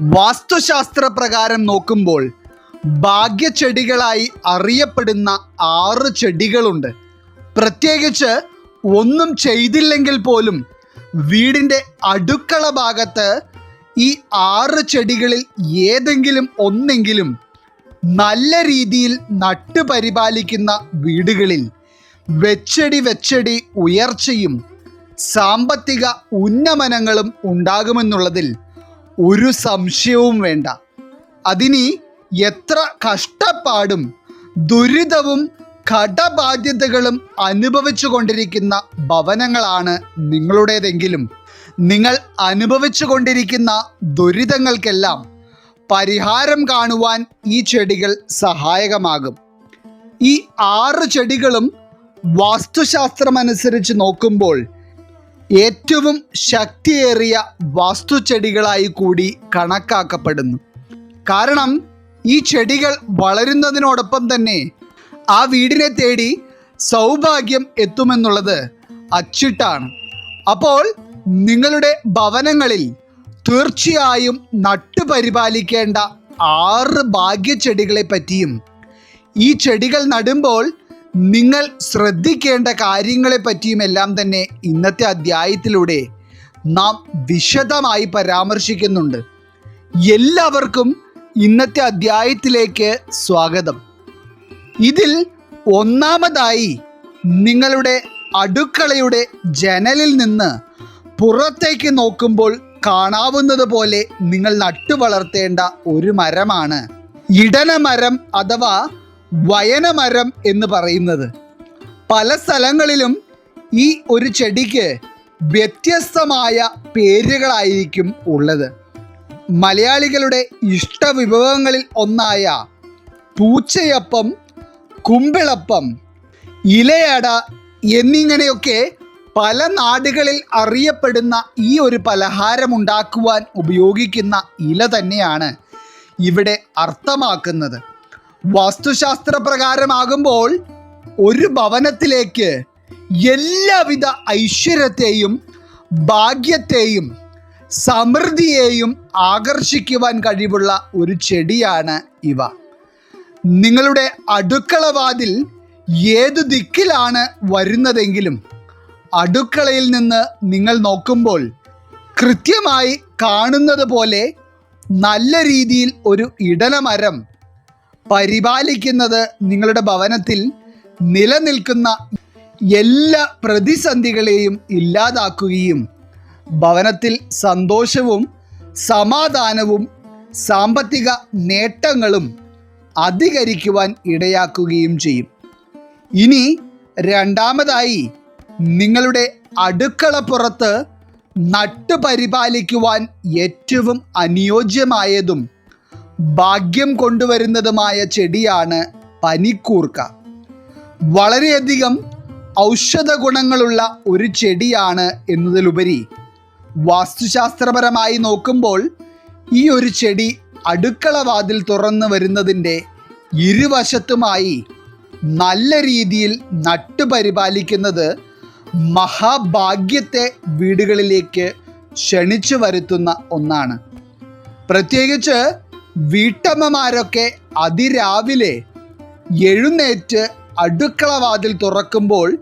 വാസ്തുശാസ്ത്ര പ്രകാരം നോക്കുമ്പോൾ ഭാഗ്യചെടികളായി അറിയപ്പെടുന്ന ആറ് ചെടികളുണ്ട്. പ്രത്യേകിച്ച് ഒന്നും ചെയ്തില്ലെങ്കിൽ പോലും വീടിന്റെ അടുക്കള ഭാഗത്ത് ഈ ആറ് ചെടികളിൽ ഏതെങ്കിലും ഒന്നെങ്കിലും നല്ല രീതിയിൽ നട്ടുപരിപാലിക്കുന്ന വീടുകളിൽ വെച്ചടി വെച്ചടി ഉയർച്ചയും സാമ്പത്തിക ഉന്നമനങ്ങളും ഉണ്ടാകുമെന്നുള്ളതിൽ ഒരു സംശയവും വേണ്ട. അതിനി എത്ര കഷ്ടപ്പാടും ദുരിതവും കടബാധ്യതകളും അനുഭവിച്ചു കൊണ്ടിരിക്കുന്ന ഭവനങ്ങളാണ് നിങ്ങളുടേതെങ്കിലും. നിങ്ങൾ അനുഭവിച്ചു കൊണ്ടിരിക്കുന്ന ദുരിതങ്ങൾക്കെല്ലാം പരിഹാരം കാണുവാൻ ഈ ചെടികൾ സഹായകമാകും. ഈ ആറ് ചെടികളും വാസ്തുശാസ്ത്രമനുസരിച്ച് നോക്കുമ്പോൾ ഏറ്റവും ശക്തിയേറിയ വാസ്തുചെടികളായി കൂടി കണക്കാക്കപ്പെടുന്നു. കാരണം ഈ ചെടികൾ വളരുന്നതിനോടൊപ്പം തന്നെ ആ വീടിനെ തേടി സൗഭാഗ്യം എത്തുമെന്നുള്ളത് അച്ചിട്ടാണ്. അപ്പോൾ നിങ്ങളുടെ ഭവനങ്ങളിൽ തീർച്ചയായും നട്ടുപരിപാലിക്കേണ്ട ആറ് ഭാഗ്യചെടികളെ പറ്റിയും ഈ ചെടികൾ നടുമ്പോൾ നിങ്ങൾ ശ്രദ്ധിക്കേണ്ട കാര്യങ്ങളെ പറ്റിയുമെല്ലാം തന്നെ ഇന്നത്തെ അധ്യായത്തിലൂടെ നാം വിശദമായി പരാമർശിക്കുന്നുണ്ട്. എല്ലാവർക്കും ഇന്നത്തെ അധ്യായത്തിലേക്ക് സ്വാഗതം. ഇതിൽ ഒന്നാമതായി നിങ്ങളുടെ അടുക്കളയുടെ ജനലിൽ നിന്ന് പുറത്തേക്ക് നോക്കുമ്പോൾ കാണാവുന്നത് പോലെ നിങ്ങൾ നട്ടുവളർത്തേണ്ട ഒരു മരമാണ്. ഇടനമരം അഥവാ വയനമരം എന്ന് പറയുന്നത്. പല സ്ഥലങ്ങളിലും ഈ ഒരു ചെടിക്ക് വ്യത്യസ്തമായ പേരുകളായിരിക്കും ഉള്ളത്. മലയാളികളുടെ ഇഷ്ട വിഭവങ്ങളിൽ ഒന്നായ പൂച്ചയപ്പം കുമ്പിളപ്പം ഇലയട എന്നിങ്ങനെയൊക്കെ പല നാടുകളിൽ അറിയപ്പെടുന്ന ഈ ഒരു പലഹാരം ഉണ്ടാക്കുവാൻ ഉപയോഗിക്കുന്ന ഇല തന്നെയാണ് ഇവിടെ അർത്ഥമാക്കുന്നത്. വാസ്തുശാസ്ത്ര പ്രകാരമാകുമ്പോൾ ഒരു ഭവനത്തിലേക്ക് എല്ലാവിധ ഐശ്വര്യത്തെയും ഭാഗ്യത്തെയും സമൃദ്ധിയെയും ആകർഷിക്കുവാൻ കഴിവുള്ള ഒരു ചെടിയാണ് ഇവ. നിങ്ങളുടെ അടുക്കളവാതിൽ ഏതു ദിക്കിലാണ് വരുന്നതെങ്കിലും അടുക്കളയിൽ നിന്ന് നിങ്ങൾ നോക്കുമ്പോൾ കൃത്യമായി കാണുന്നത് പോലെ നല്ല രീതിയിൽ ഒരു ഇടനമരം പരിപാലിക്കുന്നത് നിങ്ങളുടെ ഭവനത്തിൽ നിലനിൽക്കുന്ന എല്ലാ പ്രതിസന്ധികളെയും ഇല്ലാതാക്കുകയും ഭവനത്തിൽ സന്തോഷവും സമാധാനവും സാമ്പത്തിക നേട്ടങ്ങളും അധികരിക്കുവാൻ ഇടയാക്കുകയും ചെയ്യും. ഇനി രണ്ടാമതായി നിങ്ങളുടെ അടുക്കളപ്പുറത്ത് നട്ടുപരിപാലിക്കുവാൻ ഏറ്റവും അനുയോജ്യമായതും ഭാഗ്യം കൊണ്ടുവരുന്നതുമായ ചെടിയാണ് പനിക്കൂർക്ക. വളരെയധികം ഔഷധ ഗുണങ്ങളുള്ള ഒരു ചെടിയാണ് എന്നതിലുപരി വാസ്തുശാസ്ത്രപരമായി നോക്കുമ്പോൾ ഈ ഒരു ചെടി അടുക്കള വാതിൽ തുറന്നു വരുന്നതിന്റെ ഇരുവശത്തുമായി നല്ല രീതിയിൽ നട്ടുപരിപാലിക്കുന്നത് മഹാഭാഗ്യത്തെ വീടുകളിലേക്ക് ക്ഷണിച്ചു വരുത്തുന്ന ഒന്നാണ്. പ്രത്യേകിച്ച് വീട്ടമ്മമാരൊക്കെ അതിരാവിലെ എഴുന്നേറ്റ് അടുക്കള വാതിൽ തുറക്കുമ്പോൾ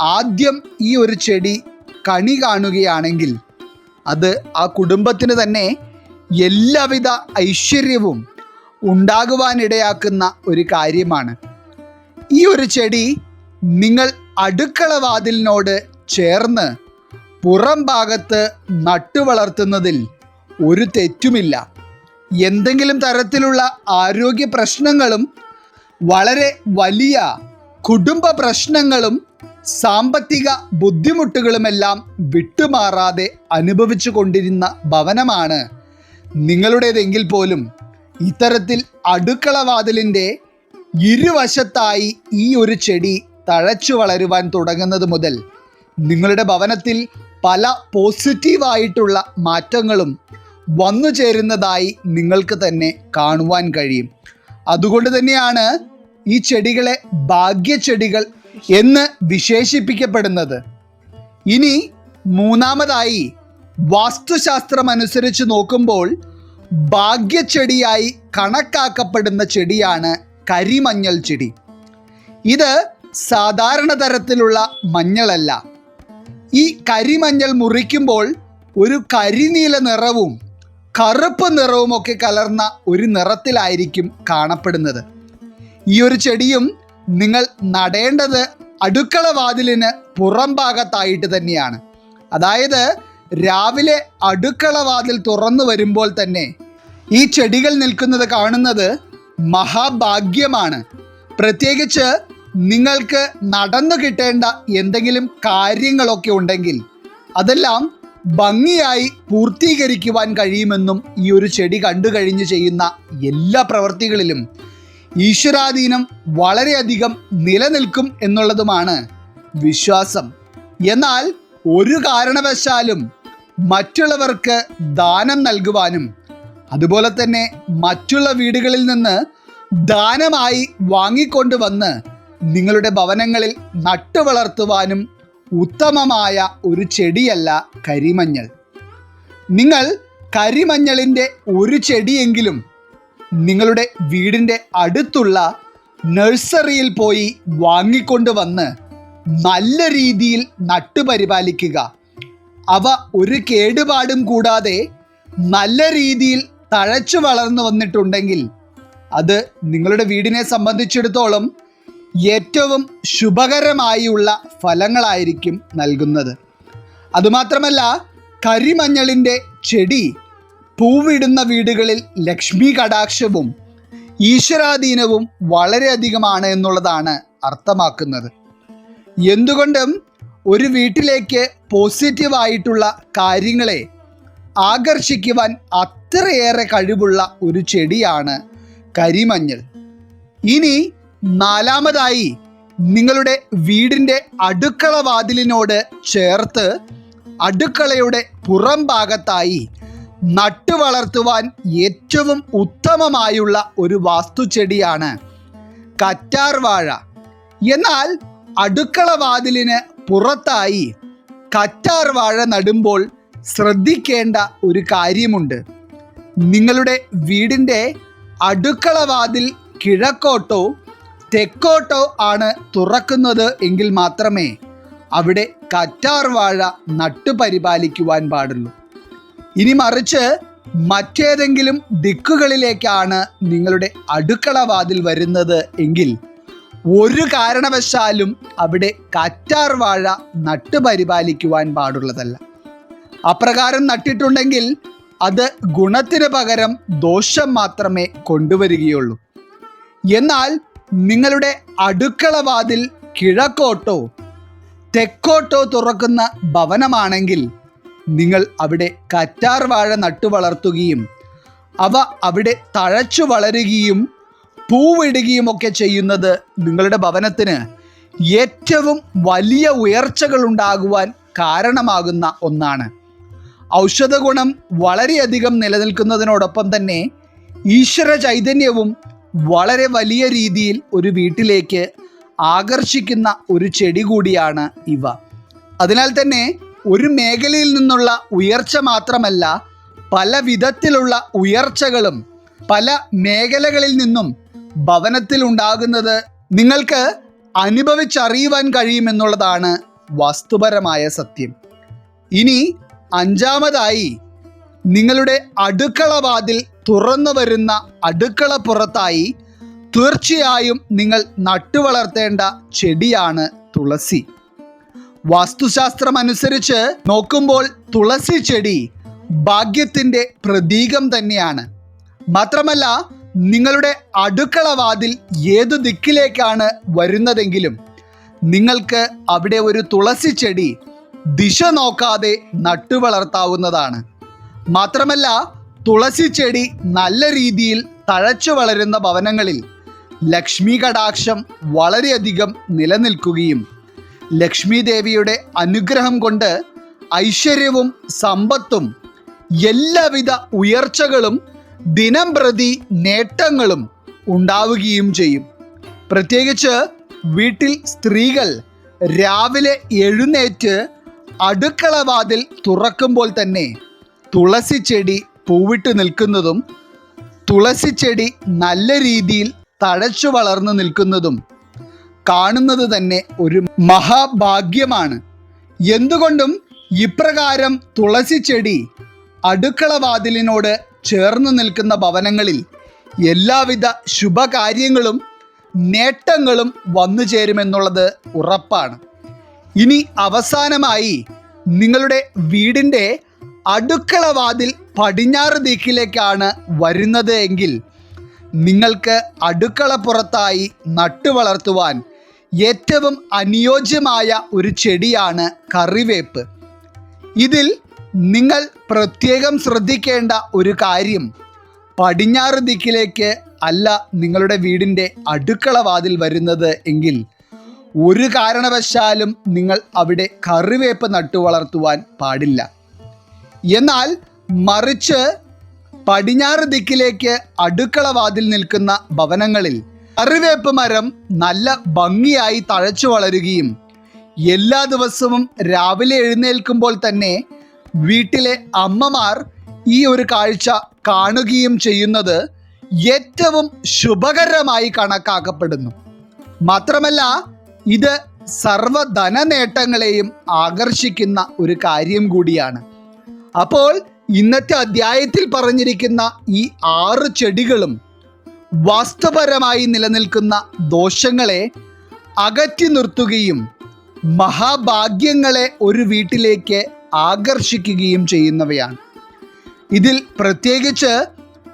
ആദ്യം ഈ ഒരു ചെടി കണി കാണുകയാണെങ്കിൽ അത് ആ കുടുംബത്തിന് തന്നെ എല്ലാവിധ ഐശ്വര്യവും ഉണ്ടാകുവാനിടയാക്കുന്ന ഒരു കാര്യമാണ്. ഈ ഒരു ചെടി നിങ്ങൾ അടുക്കള വാതിലിനോട് ചേർന്ന് പുറം ഭാഗത്ത് നട്ടുവളർത്തുന്നതിൽ ഒരു തെറ്റുമില്ല. എന്തെങ്കിലും തരത്തിലുള്ള ആരോഗ്യ പ്രശ്നങ്ങളും വളരെ വലിയ കുടുംബ പ്രശ്നങ്ങളും സാമ്പത്തിക ബുദ്ധിമുട്ടുകളുമെല്ലാം വിട്ടുമാറാതെ അനുഭവിച്ചു കൊണ്ടിരുന്ന ഭവനമാണ് നിങ്ങളുടേതെങ്കിൽ പോലും ഇത്തരത്തിൽ അടുക്കള വാതിലിന്റെ ഇരുവശത്തായി ഈ ഒരു ചെടി തഴച്ചു വളരുവാൻ തുടങ്ങുന്നത് മുതൽ നിങ്ങളുടെ ഭവനത്തിൽ പല പോസിറ്റീവായിട്ടുള്ള മാറ്റങ്ങളും വന്നു ചേരുന്നതായി നിങ്ങൾക്ക് തന്നെ കാണുവാൻ കഴിയും. അതുകൊണ്ട് തന്നെയാണ് ഈ ചെടികളെ ഭാഗ്യചെടികൾ എന്ന് വിശേഷിപ്പിക്കപ്പെടുന്നത്. ഇനി മൂന്നാമതായി വാസ്തുശാസ്ത്രം അനുസരിച്ച് നോക്കുമ്പോൾ ഭാഗ്യച്ചെടിയായി കണക്കാക്കപ്പെടുന്ന ചെടിയാണ് കരിമഞ്ഞൾ ചെടി. ഇത് സാധാരണ തരത്തിലുള്ള മഞ്ഞളല്ല. ഈ കരിമഞ്ഞൾ മുറിക്കുമ്പോൾ ഒരു കരിനീല നിറവും കറുപ്പ് നിറവുമൊക്കെ കലർന്ന ഒരു നിറത്തിലായിരിക്കും കാണപ്പെടുന്നത്. ഈ ഒരു ചെടിയും നിങ്ങൾ നടേണ്ടത് അടുക്കള വാതിലിന് പുറം ഭാഗത്തായിട്ട് തന്നെയാണ്. അതായത് രാവിലെ അടുക്കള വാതിൽ തുറന്നു വരുമ്പോൾ തന്നെ ഈ ചെടികൾ നിൽക്കുന്നത് കാണുന്നത് മഹാഭാഗ്യമാണ്. പ്രത്യേകിച്ച് നിങ്ങൾക്ക് നടന്നു കിട്ടേണ്ട എന്തെങ്കിലും കാര്യങ്ങളൊക്കെ ഉണ്ടെങ്കിൽ അതെല്ലാം ഭംഗിയായി പൂർത്തീകരിക്കുവാൻ കഴിയുമെന്നും ഈ ഒരു ചെടി കണ്ടു കഴിഞ്ഞ് ചെയ്യുന്ന എല്ലാ പ്രവൃത്തികളിലും ഈശ്വരാധീനം വളരെയധികം നിലനിൽക്കും എന്നുള്ളതുമാണ് വിശ്വാസം. എന്നാൽ ഒരു കാരണവശാലും മറ്റുള്ളവർക്ക് ദാനം നൽകുവാനും അതുപോലെ തന്നെ മറ്റുള്ള വീടുകളിൽ നിന്ന് ദാനമായി വാങ്ങിക്കൊണ്ടുവന്ന് നിങ്ങളുടെ ഭവനങ്ങളിൽ നട്ടുവളർത്തുവാനും ഉത്തമമായ ഒരു ചെടിയല്ല കരിമഞ്ഞൾ. നിങ്ങൾ കരിമഞ്ഞളിന്റെ ഒരു ചെടിയെങ്കിലും നിങ്ങളുടെ വീടിന്റെ അടുത്തുള്ള നഴ്സറിയിൽ പോയി വാങ്ങിക്കൊണ്ട് വന്ന് നല്ല രീതിയിൽ നട്ടുപരിപാലിക്കുക അവ ഒരു കേടുപാടും കൂടാതെ നല്ല രീതിയിൽ തഴച്ചു വളർന്നു വന്നിട്ടുണ്ടെങ്കിൽ അത് നിങ്ങളുടെ വീടിനെ സംബന്ധിച്ചിടത്തോളം ഏറ്റവും ശുഭകരമായുള്ള ഫലങ്ങളായിരിക്കും നൽകുന്നത്. അതുമാത്രമല്ല കരിമഞ്ഞളിന്റെ ചെടി പൂവിടുന്ന വീടുകളിൽ ലക്ഷ്മി കടാക്ഷവും ഈശ്വരാധീനവും വളരെയധികമാണ് എന്നുള്ളതാണ് അർത്ഥമാക്കുന്നത്. എന്തുകൊണ്ടും ഒരു വീട്ടിലേക്ക് പോസിറ്റീവായിട്ടുള്ള കാര്യങ്ങളെ ആകർഷിക്കുവാൻ അത്രയേറെ കഴിവുള്ള ഒരു ചെടിയാണ് കരിമഞ്ഞൾ. ഇനി നാലാമതായി നിങ്ങളുടെ വീടിന്റെ അടുക്കള വാതിലിനോട് ചേർത്ത് അടുക്കളയുടെ പുറം ഭാഗത്തായി നട്ടു വളർത്തുവാൻ ഏറ്റവും ഉത്തമമായുള്ള ഒരു വാസ്തുചെടിയാണ് കറ്റാർവാഴ എന്നാൽ അടുക്കള വാതിലിന് പുറത്തായി കറ്റാർവാഴ നടുമ്പോൾ ശ്രദ്ധിക്കേണ്ട ഒരു കാര്യമുണ്ട്. നിങ്ങളുടെ വീടിന്റെ അടുക്കള വാതിൽ കിഴക്കോട്ടോ തെക്കോട്ടോ ആണ് തുറക്കുന്നത് എങ്കിൽ മാത്രമേ അവിടെ കറ്റാർ വാഴ നട്ടുപരിപാലിക്കുവാൻ പാടുള്ളൂ. ഇനി മറിച്ച് മറ്റേതെങ്കിലും ദിക്കുകളിലേക്കാണ് നിങ്ങളുടെ അടുക്കള വാതിൽ വരുന്നത് എങ്കിൽ ഒരു കാരണവശാലും അവിടെ കറ്റാർ വാഴ നട്ടുപരിപാലിക്കുവാൻ പാടുള്ളതല്ല. അപ്രകാരം നട്ടിട്ടുണ്ടെങ്കിൽ അത് ഗുണത്തിന് പകരം ദോഷം മാത്രമേ കൊണ്ടുവരികയുള്ളൂ. എന്നാൽ നിങ്ങളുടെ അടുക്കള വാതിൽ കിഴക്കോട്ടോ തെക്കോട്ടോ തുറക്കുന്ന ഭവനമാണെങ്കിൽ നിങ്ങൾ അവിടെ കറ്റാർ വാഴ നട്ടു വളർത്തുകയും അവ അവിടെ തഴച്ചു വളരുകയും പൂവിടുകയും ഒക്കെ ചെയ്യുന്നത് നിങ്ങളുടെ ഭവനത്തിന് ഏറ്റവും വലിയ ഉയർച്ചകൾ ഉണ്ടാകുവാൻ കാരണമാകുന്ന ഒന്നാണ്. ഔഷധഗുണം വളരെയധികം നിലനിൽക്കുന്നതിനോടൊപ്പം തന്നെ ഈശ്വര ചൈതന്യവും വളരെ വലിയ രീതിയിൽ ഒരു വീട്ടിലേക്ക് ആകർഷിക്കുന്ന ഒരു ചെടി കൂടിയാണ് ഇവ. അതിനാൽ തന്നെ ഒരു മേഖലയിൽ നിന്നുള്ള ഉയർച്ച മാത്രമല്ല പല വിധത്തിലുള്ള ഉയർച്ചകളും പല മേഖലകളിൽ നിന്നും ഭവനത്തിൽ ഉണ്ടാകുന്നത് നിങ്ങൾക്ക് അനുഭവിച്ചറിയുവാൻ കഴിയുമെന്നുള്ളതാണ് വസ്തുപരമായ സത്യം. ഇനി അഞ്ചാമതായി നിങ്ങളുടെ അടുക്കള വാതിൽ തുറന്നു വരുന്ന അടുക്കള പുറത്തായി തീർച്ചയായും നിങ്ങൾ നട്ടുവളർത്തേണ്ട ചെടിയാണ് തുളസി. വാസ്തുശാസ്ത്രം അനുസരിച്ച് നോക്കുമ്പോൾ തുളസി ചെടി ഭാഗ്യത്തിന്റെ പ്രതീകം തന്നെയാണ്. മാത്രമല്ല നിങ്ങളുടെ അടുക്കള വാതിൽ ഏതു ദിക്കിലേക്കാണ് വരുന്നതെങ്കിലും നിങ്ങൾക്ക് അവിടെ ഒരു തുളസി ചെടി ദിശ നോക്കാതെ നട്ടുവളർത്താവുന്നതാണ് മാത്രമല്ല തുളസി ചെടി നല്ല രീതിയിൽ തഴച്ചു വളരുന്ന ഭവനങ്ങളിൽ ലക്ഷ്മി കടാക്ഷം വളരെയധികം നിലനിൽക്കുകയും ലക്ഷ്മി ദേവിയുടെ അനുഗ്രഹം കൊണ്ട് ഐശ്വര്യവും സമ്പത്തും എല്ലാവിധ ഉയർച്ചകളും ദിനം പ്രതി നേട്ടങ്ങളും ഉണ്ടാവുകയും ചെയ്യും. പ്രത്യേകിച്ച് വീട്ടിൽ സ്ത്രീകൾ രാവിലെ എഴുന്നേറ്റ് അടുക്കളവാതിൽ തുറക്കുമ്പോൾ തന്നെ തുളസി ചെടി പൂവിട്ട് നിൽക്കുന്നതും തുളസി ചെടി നല്ല രീതിയിൽ തഴച്ചു വളർന്നു നിൽക്കുന്നതും കാണുന്നത് തന്നെ ഒരു മഹാഭാഗ്യമാണ്. എന്തുകൊണ്ടും ഇപ്രകാരം തുളസി ചെടി അടുക്കള വാതിലിനോട് ചേർന്ന് നിൽക്കുന്ന ഭവനങ്ങളിൽ എല്ലാവിധ ശുഭകാര്യങ്ങളും നേട്ടങ്ങളും വന്നു ചേരുമെന്നുള്ളത് ഉറപ്പാണ്. ഇനി അവസാനമായി നിങ്ങളുടെ വീടിന്റെ അടുക്കള വാതിൽ പടിഞ്ഞാറ് ദിക്കിലേക്കാണ് വരുന്നത് എങ്കിൽ നിങ്ങൾക്ക് അടുക്കള പുറത്തായി നട്ടുവളർത്തുവാൻ ഏറ്റവും അനുയോജ്യമായ ഒരു ചെടിയാണ് കറിവേപ്പ്. ഇതിൽ നിങ്ങൾ പ്രത്യേകം ശ്രദ്ധിക്കേണ്ട ഒരു കാര്യം പടിഞ്ഞാറ് ദിക്കിലേക്ക് അല്ല നിങ്ങളുടെ വീടിന്റെ അടുക്കള വാതിൽ വരുന്നത് എങ്കിൽ ഒരു കാരണവശാലും നിങ്ങൾ അവിടെ കറിവേപ്പ് നട്ടു വളർത്തുവാൻ പാടില്ല. എന്നാൽ മറിച്ച് പടിഞ്ഞാറ് ദിക്കിലേക്ക് അടുക്കള വാതിൽ നിൽക്കുന്ന ഭവനങ്ങളിൽ കറിവേപ്പ് മരം നല്ല ഭംഗിയായി തഴച്ചു വളരുകയും എല്ലാ ദിവസവും രാവിലെ എഴുന്നേൽക്കുമ്പോൾ തന്നെ വീട്ടിലെ അമ്മമാർ ഈ ഒരു കാഴ്ച കാണുകയും ചെയ്യുന്നത് ഏറ്റവും ശുഭകരമായി കണക്കാക്കപ്പെടുന്നു. മാത്രമല്ല ഇത് സർവധന നേട്ടങ്ങളെയും ആകർഷിക്കുന്ന ഒരു കാര്യം കൂടിയാണ്. അപ്പോൾ ഇന്നത്തെ അധ്യായത്തിൽ പറഞ്ഞിരിക്കുന്ന ഈ ആറ് ചെടികളും വാസ്തുപരമായി നിലനിൽക്കുന്ന ദോഷങ്ങളെ അകറ്റി നിർത്തുകയും മഹാഭാഗ്യങ്ങളെ ഒരു വീട്ടിലേക്ക് ആകർഷിക്കുകയും ചെയ്യുന്നവയാണ്. ഇതിൽ പ്രത്യേകിച്ച്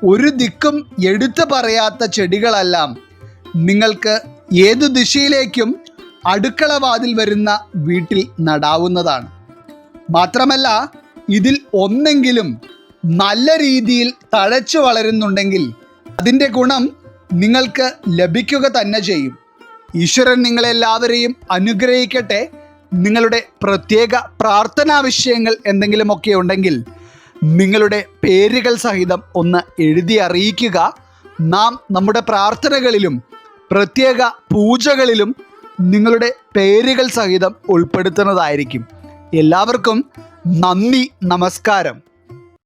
ഒരു ദിക്കും എടുത്തു പറയാത്ത ചെടികളെല്ലാം നിങ്ങൾക്ക് ഏതു ദിശയിലേക്കും അടുക്കള വാതിൽ വരുന്ന വീട്ടിൽ നടാവുന്നതാണ്. മാത്രമല്ല ഇതിൽ ഒന്നെങ്കിലും നല്ല രീതിയിൽ തഴച്ചു വളരുന്നുണ്ടെങ്കിൽ അതിന്റെ ഗുണം നിങ്ങൾക്ക് ലഭിക്കുക തന്നെ ചെയ്യും. ഈശ്വരൻ നിങ്ങളെല്ലാവരെയും അനുഗ്രഹിക്കട്ടെ. നിങ്ങളുടെ പ്രത്യേക പ്രാർത്ഥനാ വിഷയങ്ങൾ എന്തെങ്കിലുമൊക്കെ ഉണ്ടെങ്കിൽ നിങ്ങളുടെ പേരുകൾ സഹിതം ഒന്ന് എഴുതി അറിയിക്കുക. നാം നമ്മുടെ പ്രാർത്ഥനകളിലും പ്രത്യേക പൂജകളിലും നിങ്ങളുടെ പേരുകൾ സഹിതം ഉൾപ്പെടുത്തുന്നതായിരിക്കും. എല്ലാവർക്കും നന്ദി നമസ്കാരം.